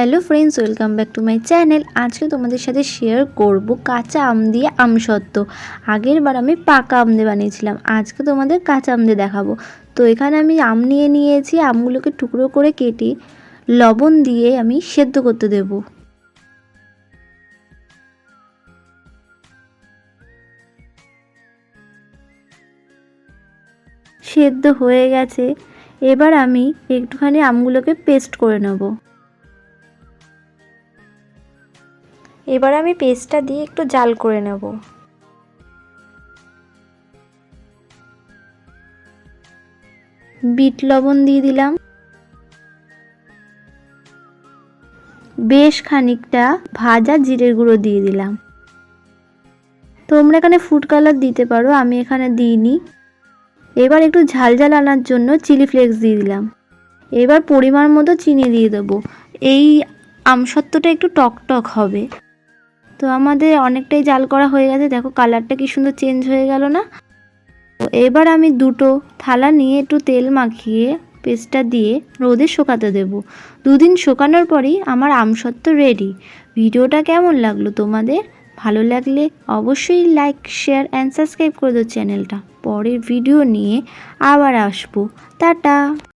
Hello friends welcome back to my channel আজকে তোমাদের সাথে শেয়ার করব কাঁচা আম দিয়ে আমসত্ত্ব আগের বার আমি পাকা আম দিয়ে বানিয়েছিলাম, আজকে তোমাদের কাঁচা আম দিয়ে দেখাবো। তো এখানে আমি আম নিয়ে নিয়েছি, আমগুলোকে টুকরো করে কেটে লবণ দিয়ে আমি সেদ্ধ করতে দেব। সেদ্ধ হয়ে গেছে, এবার আমি একটুখানি আমগুলোকে পেস্ট করে নেব। এবার আমি পেস্টটা দিয়ে একটু জাল করে নেব। বিট লবণ দিয়ে দিলাম। বেশ খানিকটা ভাজা জিরের গুঁড়ো দিয়ে দিলাম। তোমরা এখানে ফুড কালার দিতে পারো, আমি এখানে দিইনি। এবার একটু ঝাল ঝাল আনার জন্য চিলি ফ্লেক্স দিয়ে দিলাম। এবার পরিমাণ মতো চিনি দিয়ে দেবো। এই আমসত্ত্বটা একটু টক টক হবে। তো আমাদের অনেকটাই জাল করা হয়ে গেছে। দেখো কালারটা কি সুন্দর চেঞ্জ হয়ে গেল না? তো এবার আমি দুটো থালা নিয়ে একটু তেল মাখিয়ে, পেস্টটা দিয়ে রোদে শুকাতে দেব। দুদিন শুকানোর পরই আমার আমসত্ত্ব রেডি ভিডিওটা কেমন লাগল তোমাদের? ভালো লাগলে অবশ্যই লাইক শেয়ার অ্যান্ড সাবস্ক্রাইব করে দেবো চ্যানেলটা পরের ভিডিও নিয়ে আবার আসব। টাটা!